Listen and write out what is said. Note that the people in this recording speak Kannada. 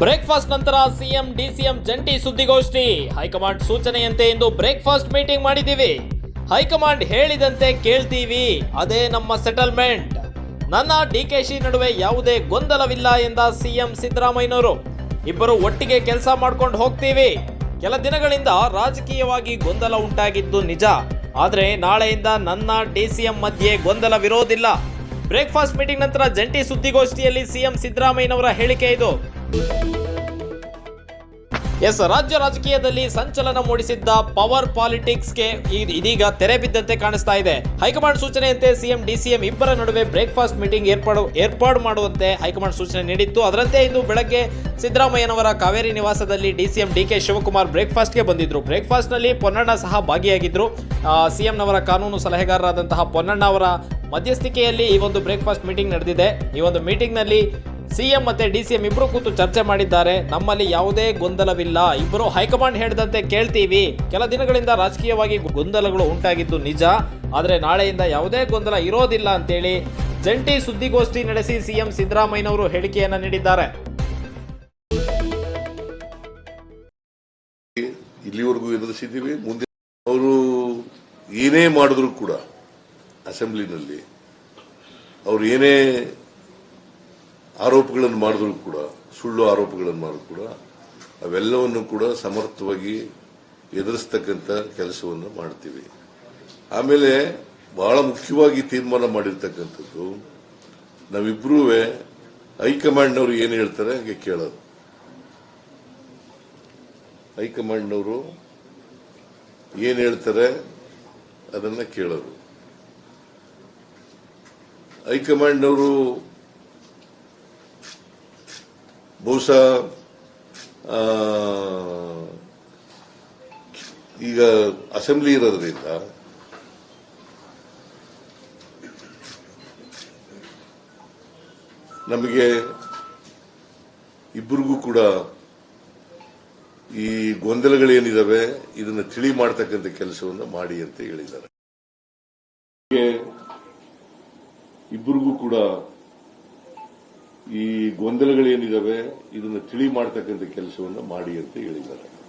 ಬ್ರೇಕ್ಫಾಸ್ಟ್ ನಂತರ ಸಿಎಂ, ಡಿಸಿಎಂ, ಜಂಟಿ ಸುದ್ದಿಗೋಷ್ಠಿ. ಹೈಕಮಾಂಡ್ ಸೂಚನೆಯಂತೆ ಇಂದು ಬ್ರೇಕ್ಫಾಸ್ಟ್ ಮೀಟಿಂಗ್ ಮಾಡಿದ್ದೀವಿ. ಹೈಕಮಾಂಡ್ ಹೇಳಿದಂತೆ ಕೇಳ್ತೀವಿ, ಅದೇ ನಮ್ಮ ಸೆಟಲ್ಮೆಂಟ್. ನನ್ನ ಡಿ ಕೆ ಶಿ ನಡುವೆ ಯಾವುದೇ ಗೊಂದಲವಿಲ್ಲ ಎಂದ ಸಿಎಂ ಸಿದ್ದರಾಮಯ್ಯನವರು. ಇಬ್ಬರು ಒಟ್ಟಿಗೆ ಕೆಲಸ ಮಾಡ್ಕೊಂಡು ಹೋಗ್ತೀವಿ. ಕೆಲ ದಿನಗಳಿಂದ ರಾಜಕೀಯವಾಗಿ ಗೊಂದಲ ಉಂಟಾಗಿದ್ದು ನಿಜ. ಆದರೆ ನಾಳೆಯಿಂದ ನನ್ನ ಡಿಸಿಎಂ ಮಧ್ಯೆ ಗೊಂದಲವಿರೋದಿಲ್ಲ. ಬ್ರೇಕ್ಫಾಸ್ಟ್ ಮೀಟಿಂಗ್ ನಂತರ ಜಂಟಿ ಸುದ್ದಿಗೋಷ್ಠಿಯಲ್ಲಿ ಸಿಎಂ ಸಿದ್ದರಾಮಯ್ಯನವರ ಹೇಳಿಕೆ ಇದು. ಎಸ್ ರಾಜ್ಯ ರಾಜಕೀಯದಲ್ಲಿ ಸಂಚಲನ ಮೂಡಿಸಿದ್ದ ಪವರ್ ಪಾಲಿಟಿಕ್ಸ್ಗೆ ಇದೀಗ ತೆರೆ ಬಿದ್ದಂತೆ ಕಾಣಿಸ್ತಾ ಇದೆ. ಹೈಕಮಾಂಡ್ ಸೂಚನೆಯಂತೆ ಸಿಎಂ ಡಿಸಿಎಂ ಇಬ್ಬರ ನಡುವೆ ಬ್ರೇಕ್ಫಾಸ್ಟ್ ಮೀಟಿಂಗ್ ಏರ್ಪಾಡು ಏರ್ಪಾಡು ಮಾಡುವಂತೆ ಹೈಕಮಾಂಡ್ ಸೂಚನೆ ನೀಡಿತ್ತು. ಅದರಂತೆ ಇಂದು ಬೆಳಗ್ಗೆ ಸಿದ್ದರಾಮಯ್ಯನವರ ಕಾವೇರಿ ನಿವಾಸದಲ್ಲಿ ಡಿಸಿಎಂ ಡಿಕೆ ಶಿವಕುಮಾರ್ ಬ್ರೇಕ್ಫಾಸ್ಟ್ಗೆ ಬಂದಿದ್ರು. ಬ್ರೇಕ್ಫಾಸ್ಟ್ನಲ್ಲಿ ಪೊನ್ನಣ್ಣ ಸಹ ಭಾಗಿಯಾಗಿದ್ರು. ಸಿಎಂನವರ ಕಾನೂನು ಸಲಹೆಗಾರರಾದಂತಹ ಪೊನ್ನಣ್ಣ ಅವರ ಮಧ್ಯಸ್ಥಿಕೆಯಲ್ಲಿ ಈ ಒಂದು ಬ್ರೇಕ್ಫಾಸ್ಟ್ ಮೀಟಿಂಗ್ ನಡೆದಿದೆ. ಈ ಒಂದು ಮೀಟಿಂಗ್ನಲ್ಲಿ ಸಿಎಂ ಮತ್ತೆ ಡಿಸಿಎಂ ಇಬ್ರು ಕೂತು ಚರ್ಚೆ ಮಾಡಿದ್ದಾರೆ. ನಮ್ಮಲ್ಲಿ ಯಾವುದೇ ಗೊಂದಲವಿಲ್ಲ. ಇಬ್ಬರು ಹೈಕಮಾಂಡ್ ಹೇಳಿದಂತೆ ಕೇಳ್ತೀವಿ. ಕೆಲ ದಿನಗಳಿಂದ ರಾಜಕೀಯವಾಗಿ ಗೊಂದಲಗಳು ಉಂಟಾಗಿದ್ದು ನಿಜ. ಆದರೆ ನಾಳೆಯಿಂದ ಯಾವುದೇ ಗೊಂದಲ ಇರೋದಿಲ್ಲ ಅಂತೇಳಿ ಜಂಟಿ ಸುದ್ದಿಗೋಷ್ಠಿ ನಡೆಸಿ ಸಿಎಂ ಸಿದ್ದರಾಮಯ್ಯನವರು ಹೇಳಿಕೆಯನ್ನ ನೀಡಿದ್ದಾರೆ. ಇಲ್ಲಿವರೆಗೂ ಎದುರಿಸಿದ್ದೀವಿ. ಮುಂದೆ ಅವರು ಏನೇ ಮಾಡಿದ್ರು ಕೂಡ ಅಸೆಂಬ್ಲಿನಲ್ಲಿ, ಅವರು ಏನೇ ಆರೋಪಗಳನ್ನು ಮಾಡಿದ್ರು ಕೂಡ, ಸುಳ್ಳು ಆರೋಪಗಳನ್ನು ಮಾಡಿದ್ರು ಕೂಡ, ಅವೆಲ್ಲವನ್ನು ಕೂಡ ಸಮರ್ಥವಾಗಿ ಎದುರಿಸ್ತಕ್ಕಂಥ ಕೆಲಸವನ್ನು ಮಾಡ್ತೀವಿ. ಆಮೇಲೆ ಬಹಳ ಮುಖ್ಯವಾಗಿ ತೀರ್ಮಾನ ಮಾಡಿರ್ತಕ್ಕಂಥದ್ದು ನಾವಿಬ್ಬರೂ ಹೈಕಮಾಂಡ್ನವರು ಏನು ಹೇಳ್ತಾರೆ ಹಾಗೆ ಕೇಳೋದು. ಹೈಕಮಾಂಡ್ನವರು ಏನು ಹೇಳ್ತಾರೆ ಅದನ್ನ ಕೇಳೋದು. ಹೈಕಮಾಂಡ್ನವರು ಬಹುಶಃ ಈಗ ಅಸೆಂಬ್ಲಿ ಇರೋದ್ರಿಂದ ನಮಗೆ ಇಬ್ಬರಿಗೂ ಕೂಡ ಈ ಗೊಂದಲಗಳೇನಿದಾವೆ, ಇದನ್ನ ತಿಳಿ ಮಾಡ್ತಕ್ಕಂಥ ಕೆಲಸವನ್ನು ಮಾಡಿ ಅಂತ ಹೇಳಿದ್ದಾರೆ. ಇಬ್ಬರಿಗೂ ಕೂಡ ಈ ಗೊಂದಲಗಳೇನಿದಾವೆ ಇದನ್ನು ತಿಳಿ ಮಾಡ್ತಕ್ಕಂಥ ಕೆಲಸವನ್ನು ಮಾಡಿ ಅಂತ ಹೇಳಿದ್ದಾರೆ.